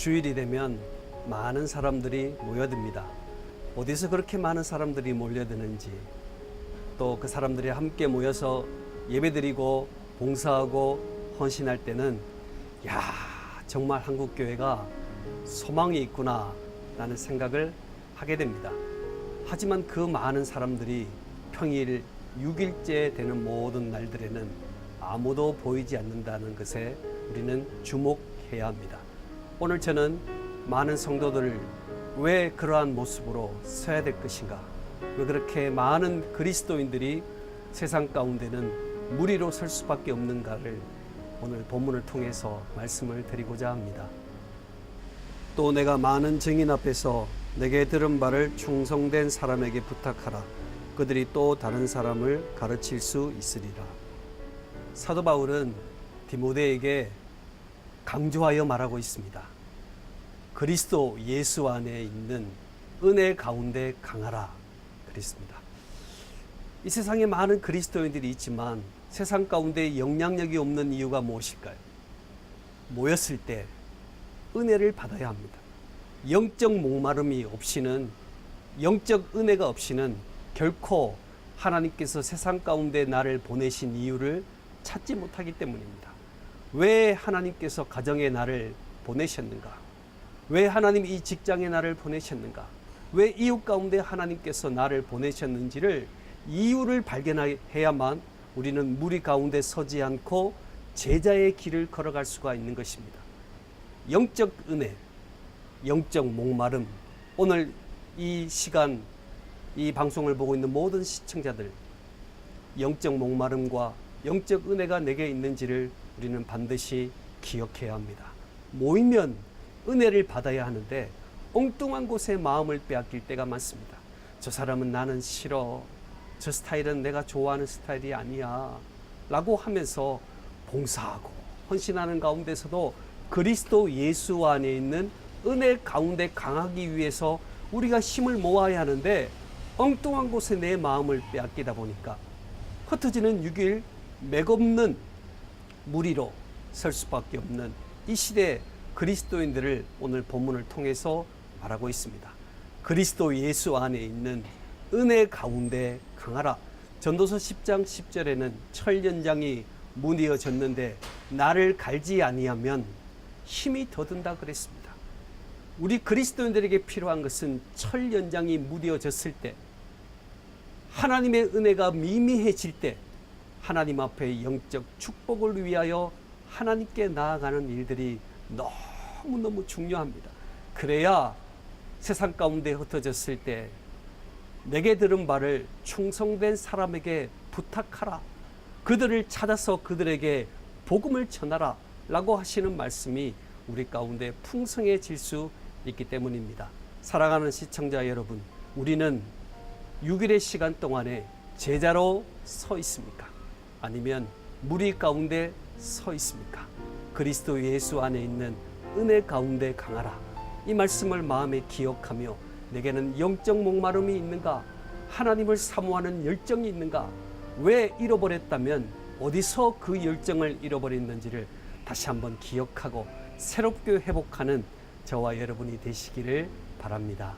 주일이 되면 많은 사람들이 모여듭니다. 어디서 그렇게 많은 사람들이 몰려드는지 또 그 사람들이 함께 모여서 예배드리고 봉사하고 헌신할 때는 야 정말 한국 교회가 소망이 있구나 라는 생각을 하게 됩니다. 하지만 그 많은 사람들이 평일 6일째 되는 모든 날들에는 아무도 보이지 않는다는 것에 우리는 주목해야 합니다. 오늘 저는 많은 성도들을 왜 그러한 모습으로 서야 될 것인가? 왜 그렇게 많은 그리스도인들이 세상 가운데는 무리로 설 수밖에 없는가를 오늘 본문을 통해서 말씀을 드리고자 합니다. 또 내가 많은 증인 앞에서 내게 들은 바를 충성된 사람에게 부탁하라. 그들이 또 다른 사람을 가르칠 수 있으리라. 사도 바울은 디모데에게 강조하여 말하고 있습니다. 그리스도 예수 안에 있는 은혜 가운데 강하라. 그랬습니다. 이 세상에 많은 그리스도인들이 있지만 세상 가운데 영향력이 없는 이유가 무엇일까요? 모였을 때 은혜를 받아야 합니다. 영적 목마름이 없이는 영적 은혜가 없이는 결코 하나님께서 세상 가운데 나를 보내신 이유를 찾지 못하기 때문입니다. 왜 하나님께서 가정에 나를 보내셨는가? 왜 하나님 이 직장에 나를 보내셨는가? 왜 이웃 가운데 하나님께서 나를 보내셨는지를 이유를 발견해야만 우리는 무리 가운데 서지 않고 제자의 길을 걸어갈 수가 있는 것입니다. 영적 은혜, 영적 목마름. 오늘 이 시간 이 방송을 보고 있는 모든 시청자들 영적 목마름과 영적 은혜가 내게 있는지를 우리는 반드시 기억해야 합니다. 모이면 은혜를 받아야 하는데 엉뚱한 곳에 마음을 빼앗길 때가 많습니다. 저 사람은 나는 싫어. 저 스타일은 내가 좋아하는 스타일이 아니야. 라고 하면서 봉사하고 헌신하는 가운데서도 그리스도 예수 안에 있는 은혜 가운데 강하기 위해서 우리가 힘을 모아야 하는데 엉뚱한 곳에 내 마음을 빼앗기다 보니까 흩어지는 6일 맥없는 무리로 설 수밖에 없는 이 시대 그리스도인들을 오늘 본문을 통해서 말하고 있습니다. 그리스도 예수 안에 있는 은혜 가운데 강하라. 전도서 10장 10절에는 철연장이 무뉘어졌는데 나를 갈지 아니하면 힘이 더 든다 그랬습니다. 우리 그리스도인들에게 필요한 것은 철연장이 무뎌졌을 때 하나님의 은혜가 미미해질 때 하나님 앞에 영적 축복을 위하여 하나님께 나아가는 일들이 너무너무 중요합니다. 그래야 세상 가운데 흩어졌을 때 내게 들은 바를 충성된 사람에게 부탁하라. 그들을 찾아서 그들에게 복음을 전하라. 라고 하시는 말씀이 우리 가운데 풍성해질 수 있기 때문입니다. 사랑하는 시청자 여러분, 우리는 6일의 시간 동안에 제자로 서 있습니까? 아니면 무리 가운데 서 있습니까? 그리스도 예수 안에 있는 은혜 가운데 강하라. 이 말씀을 마음에 기억하며 내게는 영적 목마름이 있는가? 하나님을 사모하는 열정이 있는가? 왜 잃어버렸다면 어디서 그 열정을 잃어버렸는지를 다시 한번 기억하고 새롭게 회복하는 저와 여러분이 되시기를 바랍니다.